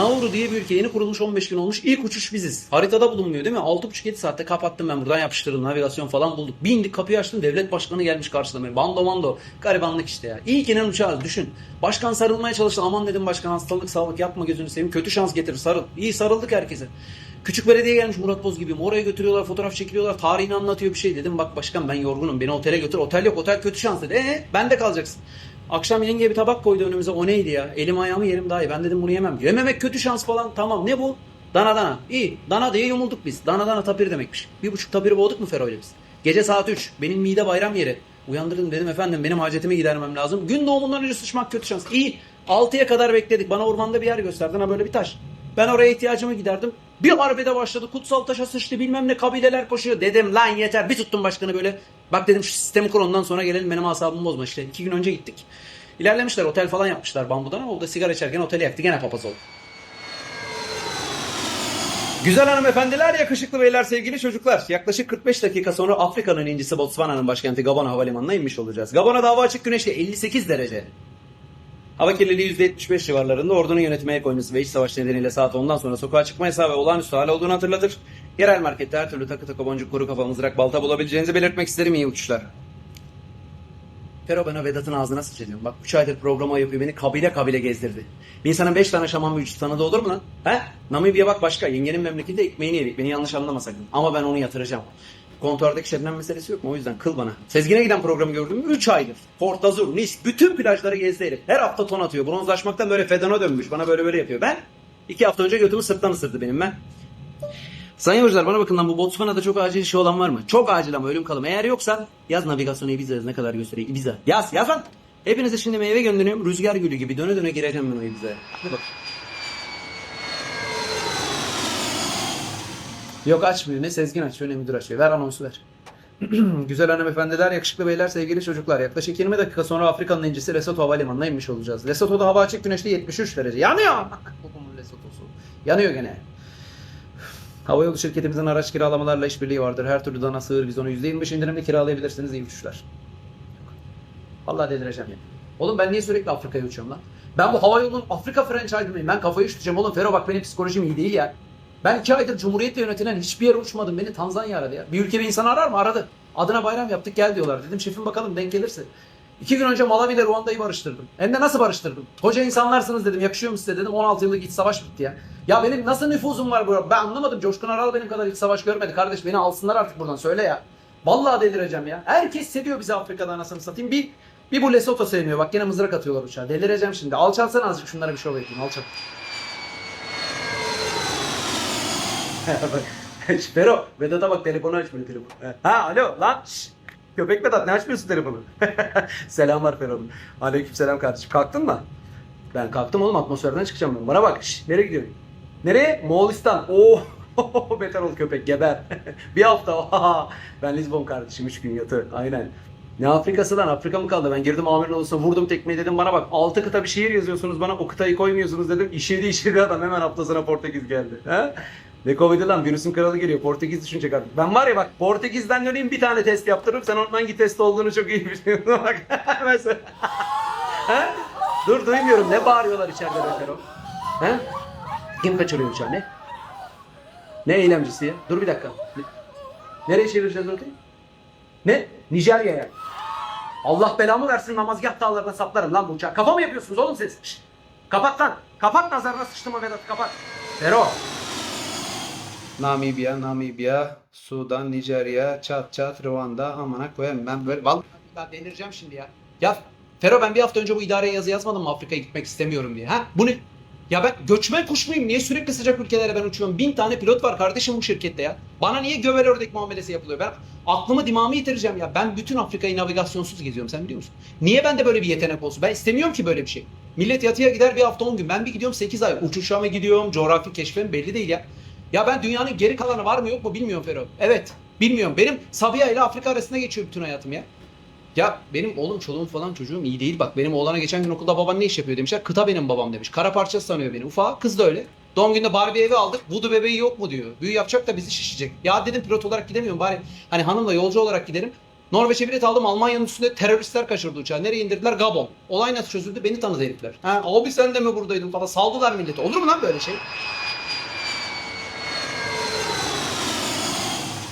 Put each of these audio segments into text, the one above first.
Nauru diye bir ülke yeni kurulmuş 15 gün olmuş. İlk uçuş biziz. Haritada bulunmuyor değil mi? 6.5-7 saatte kapattım ben buradan yapıştırdım. Navigasyon falan bulduk. Bir indik kapıyı açtım. Devlet başkanı gelmiş karşılamaya. Bando mando. Garibanlık işte ya. Ki inen uçağız düşün. Başkan sarılmaya çalıştı. Aman dedim başkan hastalık sağlık yapma gözünü seveyim. Kötü şans getirir sarıl. İyi sarıldık herkese. Küçük belediye gelmiş Murat Boz gibi. Oraya götürüyorlar fotoğraf çekiliyorlar. Tarihini anlatıyor bir şey. Dedim bak başkan ben yorgunum. Beni otele götür. Otel yok. Otel kötü şans dedi. Ee bende kalacaksın. Akşam yenge bir tabak koydu önümüze. O neydi ya? Elim ayağımı yerim daha iyi. Ben dedim bunu yemem. Yememek kötü şans falan. Tamam ne bu? Dana dana. İyi. Dana diye yumulduk biz. Dana dana tapir demekmiş. Bir buçuk tapiri boğduk mu Fero ile biz? Gece saat 3. Benim mide bayram yeri. Uyandırdım dedim efendim benim hacetimi gidermem lazım. Gün doğumundan önce sıçmak kötü şans. İyi. 6'ya kadar bekledik. Bana ormanda bir yer gösterdin ha böyle bir taş. Ben oraya ihtiyacımı giderdim. Bir arbede başladı. Kutsal taşa sıçtı bilmem ne kabileler koşuyor. Dedim lan yeter. Bir tuttum başkanı böyle. Bak dedim şu sistemi kur ondan sonra gelelim benim asabımı bozma işte. iki gün önce gittik. İlerlemişler otel falan yapmışlar bambudan ama o da sigara içerken oteli yaktı. Gene papaz oldu. Güzel hanımefendiler, yakışıklı beyler, sevgili çocuklar. Yaklaşık 45 dakika sonra Afrika'nın incisi Botswana'nın başkenti Gabon Havalimanı'na inmiş olacağız. Gabon'a da hava açık güneşli 58 derece. Hava kirliliği %75 civarlarında ordunun yönetime el koyması ve iç savaş nedeniyle saat 10'dan sonra sokağa çıkma yasağı ve olağanüstü hal olduğunu hatırlatır. Yerel markette her türlü takı takı boncuk kuru kafa mızrak balta bulabileceğinizi belirtmek isterim iyi uçuşlar. Fero ben o Vedat'ın ağzına sıçrayacağım. Bak 3 aydır programa yapıyor beni kabile kabile gezdirdi. Bir insanın 5 tane şaman büyücüsü tanıdığı olur mu lan? He? Namibya bak başka. Yengenin memleketi ekmeğini yedik. Beni yanlış anlama sakın. Ama ben onu yatıracağım. Kontordaki şebnem meselesi yok mu? O yüzden kıl bana. Sezgin'e giden programı gördüm mü? 3 aydır. Port Azur, Nice, bütün plajları gezdi herif. Her hafta ton atıyor. Bronzlaşmaktan böyle fedana dönmüş. Bana böyle böyle yapıyor. Ben 2 hafta önce götümü sırttan ısırdı benim ben. Sayın hocalar bana bakın lan bu Botswana'da çok acil işi olan var mı? Çok acil ama ölüm kalım. Eğer yoksa yaz navigasyonu Ibiza yaz ne kadar gösteriyor Ibiza. Yaz yaz lan. Hepinizi şimdi meyve gönderiyorum. Rüzgar gülü gibi döne döne gireceğim ben o Ibiza'ya. Bak. Yok açmıyor. Ne Sezgin açıyor ne müdür açıyor. Ver anonsu ver. Güzel hanımefendiler, yakışıklı beyler, sevgili çocuklar. Yaklaşık 20 dakika sonra Afrika'nın incisi Lesotho Havalimanı'na inmiş olacağız. Lesotho'da hava açık güneşli 73 derece. Yanıyor! Kokumun Lesotho'su. Yanıyor gene. Havayolu şirketimizin araç kiralamalarla işbirliği vardır. Her türlü dana, sığır, bizonu %25 indirimli kiralayabilirsiniz. İyi uçuşlar. Vallahi delireceğim ya. Oğlum ben niye sürekli Afrika'ya uçuyorum lan? Ben bu havayolunun Afrika franchise'ıyım. Ben kafayı üşüteceğim oğlum. Fero bak benim psikolojim iyi değil ya. Ben iki aydır Cumhuriyet'le yönetilen hiçbir yere uçmadım. Beni Tanzanya aradı ya. Bir ülke bir insan arar mı? Aradı. Adına bayram yaptık gel diyorlar. Dedim şefim bakalım denk gelirse. İki gün önce Malawi ile Ruanda'yı barıştırdım. Hem de nasıl barıştırdım? Koca insanlarsınız dedim. Yakışıyor mu size dedim. 16 yıllık iç savaş bitti ya. Ya benim nasıl nüfuzum var burada? Ben anlamadım. Coşkun Aral benim kadar iç savaş görmedi. Kardeş beni alsınlar artık buradan söyle ya. Vallahi delireceğim ya. Herkes seviyor bizi Afrika'da anasını satayım. Bir bir bu Lesotho sevmiyor. Bak gene mızrak atıyorlar uçağa. Delireceğim şimdi. Alçalsana azıcık şunlara bir şov yapayım. Alçal. Fero, Vedat'a bak telefonu açmıyor telefonu. Ha alo lan. Şş. Köpek Vedat ne açmıyorsun telefonu? Selamlar Fero. Aleyküm selam kardeşim. Kalktın mı? Ben kalktım oğlum atmosferden çıkacağım ben. Bana bak. Şş, nereye gidiyorsun? Nereye? Moğolistan. Oo. Beter ol köpek geber. bir hafta. ben Lisbon kardeşim 3 gün yatı. Aynen. Ne Afrikası lan? Afrika mı kaldı? Ben girdim amirin odasına vurdum tekmeyi dedim bana bak 6 kıta bir şehir yazıyorsunuz bana o kıtayı koymuyorsunuz dedim. İşedi işedi adam hemen haftasına Portekiz geldi. He? Ne Covid'i lan virüsün kralı geliyor Portekiz düşünecek artık. Ben var ya bak Portekiz'den döneyim bir tane test yaptırırım sen onun hangi test olduğunu çok iyi biliyorsun bak. Mesela. Dur duymuyorum ne bağırıyorlar içeride Beter o? He? Kim kaçırıyor uçağı ne? Ne eylemcisi ya? Dur bir dakika. Ne- Nereye çevireceğiz orayı? Ne? Nijerya'ya. Allah belamı versin namazgah dağlarına saplarım lan bu uçağı. Kafa mı yapıyorsunuz oğlum siz? Şşt! Kapat lan. Kapat nazarına sıçtım Vedat kapat. Fero. Namibya, Namibya, Sudan, Nijerya, Çat Çat, Rwanda, amına koyayım ben böyle vallahi ben delireceğim şimdi ya. Ya Fero ben bir hafta önce bu idareye yazı yazmadım mı Afrika'ya gitmek istemiyorum diye ha? Bu ne? Ya ben göçmen kuş muyum? Niye sürekli sıcak ülkelere ben uçuyorum? Bin tane pilot var kardeşim bu şirkette ya. Bana niye gövel ördek muamelesi yapılıyor? Ben aklımı dimağımı yitireceğim ya. Ben bütün Afrika'yı navigasyonsuz geziyorum sen biliyor musun? Niye bende böyle bir yetenek olsun? Ben istemiyorum ki böyle bir şey. Millet yatıya gider bir hafta 10 gün. Ben bir gidiyorum 8 ay. Uçuşa mı gidiyorum? Coğrafi keşfim belli değil ya. Ya ben dünyanın geri kalanı var mı yok mu bilmiyorum Fero. Evet bilmiyorum. Benim Sabiha ile Afrika arasında geçiyor bütün hayatım ya. Ya benim oğlum çoluğum falan çocuğum iyi değil bak. Benim oğlana geçen gün okulda baban ne iş yapıyor demişler. Kıta benim babam demiş. Kara parçası sanıyor beni. Ufa kız da öyle. Doğum günde Barbie evi aldık. Voodoo bebeği yok mu diyor. Büyü yapacak da bizi şişecek. Ya dedim pilot olarak gidemiyorum bari. Hani hanımla yolcu olarak giderim. Norveç'e bilet aldım Almanya'nın üstünde teröristler kaçırdı uçağı. Nereye indirdiler? Gabon. Olay nasıl çözüldü? Beni tanıdı herifler. Ha, abi sen de mi buradaydın falan. Saldılar milleti. Olur mu lan böyle şey?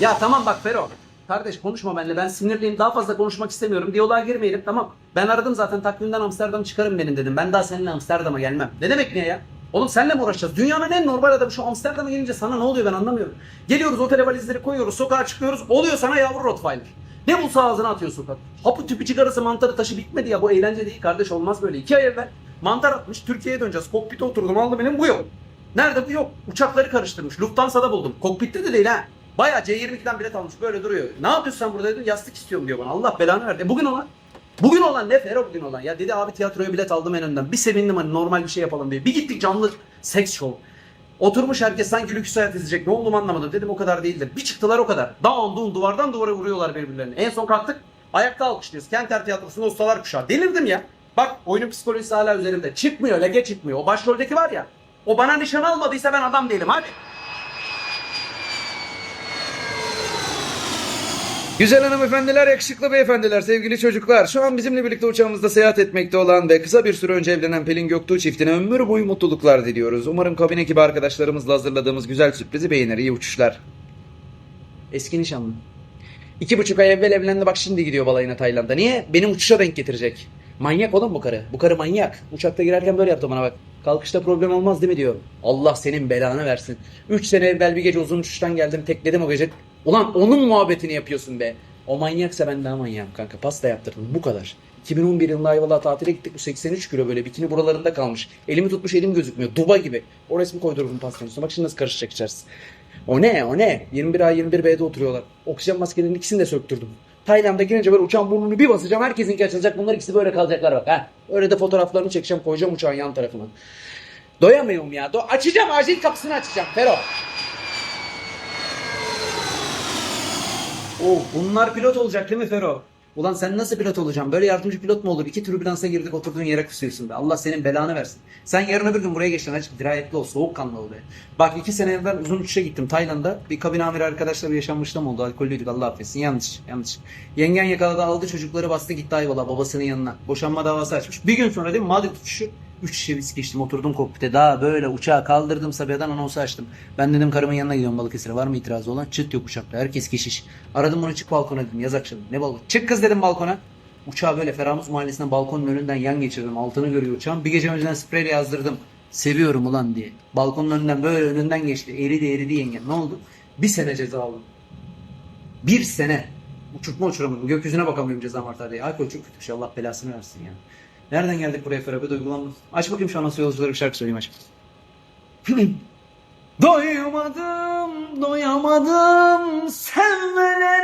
Ya tamam bak Fero. Kardeş konuşma benimle. Ben sinirliyim. Daha fazla konuşmak istemiyorum. Diyaloğa girmeyelim. Tamam. Ben aradım zaten takvimden Amsterdam çıkarım benim dedim. Ben daha seninle Amsterdam'a gelmem. Ne demek ne ya? Oğlum senle mi uğraşacağız? Dünyanın en normal adamı şu Amsterdam'a gelince sana ne oluyor ben anlamıyorum. Geliyoruz otele valizleri koyuyoruz. Sokağa çıkıyoruz. Oluyor sana yavru Rottweiler. Ne bulsa ağzına atıyor sokak. Hapı tüpü çıkarası mantarı taşı bitmedi ya. Bu eğlence değil kardeş olmaz böyle. İki ay evvel mantar atmış. Türkiye'ye döneceğiz. Kokpite oturdum aldı benim bu yok. Nerede bu yok? Uçakları karıştırmış. Lufthansa'da buldum. Kokpitte de değil ha. Bayağı C22'den bilet almış böyle duruyor. Ne yapıyorsun sen burada. Yastık istiyorum diyor bana. Allah belanı verdi. E bugün olan. Bugün olan ne Fero bugün olan? Ya dedi abi tiyatroya bilet aldım en önden. Bir sevindim hani normal bir şey yapalım diye. Bir gittik canlı seks show. Oturmuş herkes sanki lüks hayat izleyecek. Ne olduğumu anlamadım. Dedim o kadar değildir. Bir çıktılar o kadar. Dağınduğun duvardan duvara vuruyorlar birbirlerini. En son kalktık. Ayakta alkışlıyoruz. Kenter Tiyatrosu'nda ustalar kuşağı. Delirdim ya. Bak oyunun psikolojisi hala üzerimde. Çıkmıyor, lege çıkmıyor. O başroldeki var ya. O bana nişan almadıysa ben adam değilim. Hadi. Güzel hanımefendiler, yakışıklı beyefendiler, sevgili çocuklar. Şu an bizimle birlikte uçağımızda seyahat etmekte olan ve kısa bir süre önce evlenen Pelin Göktuğ çiftine ömür boyu mutluluklar diliyoruz. Umarım kabin ekibi arkadaşlarımızla hazırladığımız güzel sürprizi beğenir. İyi uçuşlar. Eski nişanlı. İki buçuk ay evvel evlendi bak şimdi gidiyor balayına Tayland'a. Niye? Benim uçuşa denk getirecek. Manyak oğlum bu karı. Bu karı manyak. Uçakta girerken böyle yaptı bana bak. Kalkışta problem olmaz değil mi diyor. Allah senin belanı versin. Üç sene evvel bir gece uzun uçuştan geldim tekledim o gece. Ulan onun muhabbetini yapıyorsun be. O manyaksa ben daha manyağım kanka. Pasta yaptırdım bu kadar. 2011 yılında Ayvalık'a tatile gittik. Bu 83 kilo böyle bikini buralarında kalmış. Elimi tutmuş elim gözükmüyor. Duba gibi. O resmi koydurdum pastanın üstüne. Bak şimdi nasıl karışacak içerisi. O ne o ne? 21A 21B'de oturuyorlar. Oksijen maskelerinin ikisini de söktürdüm. Tayland'a girince böyle uçağın burnunu bir basacağım. Herkesinki açılacak. Bunlar ikisi böyle kalacaklar bak ha. Öyle de fotoğraflarını çekeceğim koyacağım uçağın yan tarafına. Doyamıyorum ya. Do açacağım acil kapısını açacağım. Fero. Oh, bunlar pilot olacak değil mi Fero? Ulan sen nasıl pilot olacaksın? Böyle yardımcı pilot mu olur? İki türbülansa girdik oturduğun yere kusuyorsun be. Allah senin belanı versin. Sen yarın öbür gün buraya geçtin. Açık dirayetli ol. Soğukkanlı ol be. Bak iki sene evvel uzun uçuşa gittim Tayland'a. Bir kabin amiri arkadaşla bir yaşanmışlığım oldu. Alkollüydük Allah affetsin. Yanlış. Yanlış. Yengen yakaladı aldı çocukları bastı gitti Ayvalık'a babasının yanına. Boşanma davası açmış. Bir gün sonra değil mi? Madrid uçuşu. Üç şişe viski içtim oturdum kokpite daha böyle uçağı kaldırdım Sabiha'dan anonsu açtım. Ben dedim karımın yanına gidiyorum Balıkesir'e var mı itirazı olan? Çıt yok uçakta herkes keşiş. Aradım bunu çık balkona dedim yaz akşamı. Ne balkon? Çık kız dedim balkona. Uçağı böyle Ferahmus Mahallesi'nden balkonun önünden yan geçirdim. Altını görüyor uçağın. Bir gece önceden spreyle yazdırdım. Seviyorum ulan diye. Balkonun önünden böyle önünden geçti. Eridi eridi yengen. Ne oldu? Bir sene ceza aldım. Bir sene. Uçurtma uçuramadım. Gökyüzüne bakamıyorum ceza martar diye. Alkol çok kötü bir şey. Allah belasını versin ya. Nereden geldik buraya Ferhat? Duygulandım. Aç bakayım şu an nasıl yolcuları bir şarkı söyleyeyim aç. doymadım, doyamadım sevmeleri.